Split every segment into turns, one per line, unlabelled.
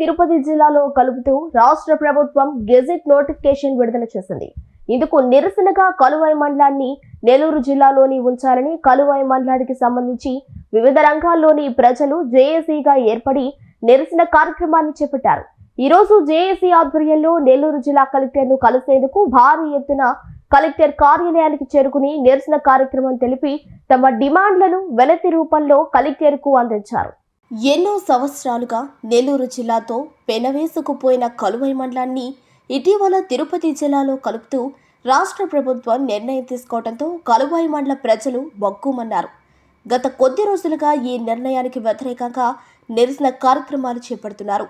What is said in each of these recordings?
తిరుపతి జిల్లాలో కలుపుతూ రాష్ట్ర ప్రభుత్వం గెజిట్ నోటిఫికేషన్ విడుదల చేసింది. ఇందుకు నిరసనగా కలువాయి మండలాన్ని నెల్లూరు జిల్లాలోని ఉంచాలని కలువాయి మండలానికి సంబంధించి వివిధ రంగాల్లోని ప్రజలు జేఏసీగా ఏర్పడి నిరసన కార్యక్రమాన్ని చేపట్టారు. ఈ రోజు జేఏసీ ఆధ్వర్యంలో నెల్లూరు జిల్లా కలెక్టర్ను కలిసేందుకు భారీ ఎత్తున కలెక్టర్ కార్యాలయానికి చేరుకుని నిరసన కార్యక్రమం తెలిపి తమ డిమాండ్లను వెనతి రూపంలో కలెక్టర్కు అందించారు. ఎన్నో సంవత్సరాలుగా నెల్లూరు జిల్లాతో పెనవేసుకుపోయిన కలువై మండలాన్ని ఇటీవల తిరుపతి జిల్లాలో కలుపుతూ రాష్ట్ర ప్రభుత్వం నిర్ణయం తీసుకోవడంతో కలువాయి మండల ప్రజలు బొక్కుమన్నారు గత కొద్ది రోజులుగా ఈ నిర్ణయానికి వ్యతిరేకంగా నిరసన కార్యక్రమాలు చేపడుతున్నారు.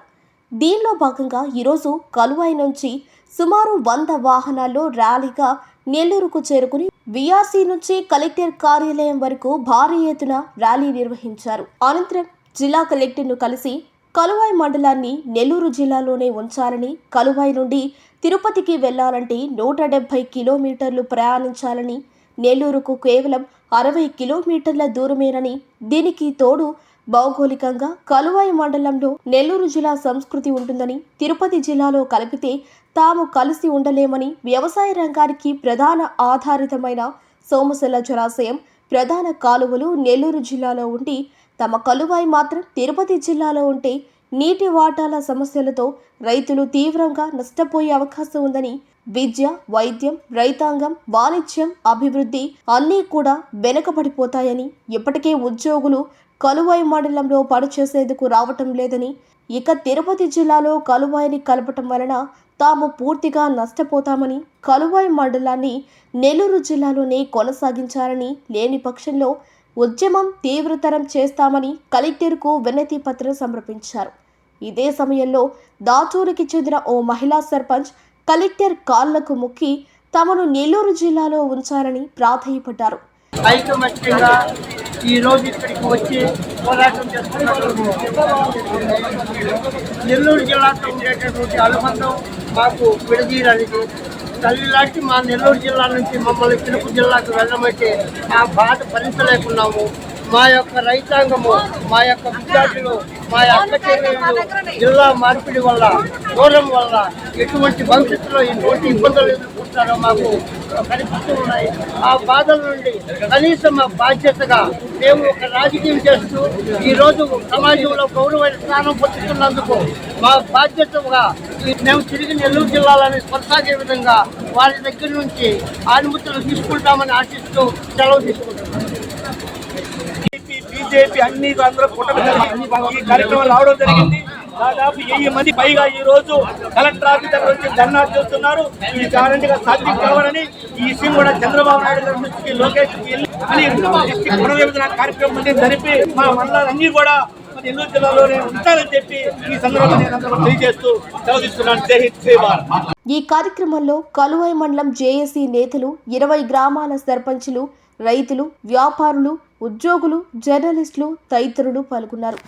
దీనిలో భాగంగా ఈరోజు కలువాయి నుంచి సుమారు వంద వాహనాల్లో ర్యాలీగా నెల్లూరుకు చేరుకుని విఆర్సీ నుంచి కలెక్టర్ కార్యాలయం వరకు భారీ ఎత్తున ర్యాలీ నిర్వహించారు. అనంతరం జిల్లా కలెక్టర్ను కలిసి కలువాయి మండలాన్ని నెల్లూరు జిల్లాలోనే ఉంచాలని కలువాయి నుండి తిరుపతికి వెళ్ళాలంటే నూట డెబ్బై కిలోమీటర్లు ప్రయాణించాలని నెల్లూరుకు కేవలం అరవై కిలోమీటర్ల దూరమేనని దీనికి తోడు భౌగోళికంగా కలువాయి మండలంలో నెల్లూరు జిల్లా సంస్కృతి ఉంటుందని తిరుపతి జిల్లాలో కలిపితే తాము కలిసి ఉండలేమని వ్యవసాయ రంగానికి ప్రధాన ఆధారితమైన సోమశల జలాశయం ప్రధాన కాలువలు నెల్లూరు జిల్లాలో ఉండి తమ కలువాయి మాత్రం తిరుపతి జిల్లాలో ఉంటే నీటి వాటాల సమస్యలతో రైతులు తీవ్రంగా నష్టపోయే అవకాశం ఉందని విద్య వైద్యం రైతాంగం వాణిజ్యం అభివృద్ధి అన్నీ కూడా వెనుకబడిపోతాయని ఇప్పటికే ఉద్యోగులు కలువాయి మండలంలో పనిచేసేందుకు రావటం లేదని ఇక తిరుపతి జిల్లాలో కలువాయిని కలపటం వలన తాము పూర్తిగా నష్టపోతామని కలువాయి మండలాన్ని నెల్లూరు జిల్లాలోనే కొనసాగించాలని లేని పక్షంలో ఉద్యమం తీవ్రతరం చేస్తామని కలెక్టర్కు వినతి పత్రం సమర్పించారు. ఇదే సమయంలో దాచూరికి చెందిన ఓ మహిళా సర్పంచ్ కలెక్టర్ కాళ్ళకు మొక్కి తమను నెల్లూరు జిల్లాలో ఉంచారని ప్రాధాయపడ్డారు.
ఐకమత్యంగా ఈ ఇక్కడికి వచ్చి పోరాటం చేస్తున్నటువంటి నెల్లూరు జిల్లాతో ఉండేటటువంటి అనుబంధం మాకు విడదీయడానికి తల్లి లాంటి మా నెల్లూరు జిల్లా నుంచి మమ్మల్ని తిరుపతి జిల్లాకు వెళ్ళమంటే ఆ బాధ భరించలేకున్నాము. మా యొక్క రైతాంగము మా యొక్క విద్యార్థులు మా అక్క జిల్లా మార్పిడి వల్ల దూరం వల్ల ఎటువంటి భవిష్యత్తులో ఎటువంటి ఇబ్బందులు ఎదుర్కొంటారో మాకు కనిపిస్తూ ఉన్నాయి. ఆ బాధల నుండి కనీసం మా బాధ్యతగా మేము ఒక రాజకీయం చేస్తూ ఈ రోజు సమాజంలో గౌరవమైన స్థానం పొందుతున్నందుకు మా బాధ్యతగా మేము తిరిగి నెల్లూరు జిల్లాలోని కొనసాగే విధంగా వారి దగ్గర నుంచి అనుమతులు తీసుకుంటామని ఆశిస్తూ సెలవు తీసుకుంటున్నాం.
బీజేపీ అన్ని అందరూ కూటమి ఈ కార్యక్రమం రావడం జరిగింది. దాదాపు వెయ్యి మంది పైగా ఈ రోజు కలెక్టర్ ఆఫీస్ దగ్గర వచ్చి ధర్నా చేస్తున్నారు. ఈ గ్యారంటీగా సాధ్యం కావాలని ఈ విషయం కూడా చంద్రబాబు నాయుడు గారి దృష్టికి లోకేష్ వెళ్ళి అని డిస్ట్రిక్ట్ పునర్విభజన కార్యక్రమం జరిపి మా మండలాలన్నీ కూడా మన నెల్లూరు జిల్లాలోనే ఉంటారని చెప్పి ఈ సందర్భంగా తెలియజేస్తూ చదివిస్తున్నాను జై హింద్ జై భారత్.
ఈ కార్యక్రమంలో కలువై మండలం జేఏసీ నేతలు ఇరవై గ్రామాల సర్పంచులు రైతులు వ్యాపారులు ఉద్యోగులు జర్నలిస్టులు తదితరులు పాల్గొన్నారు.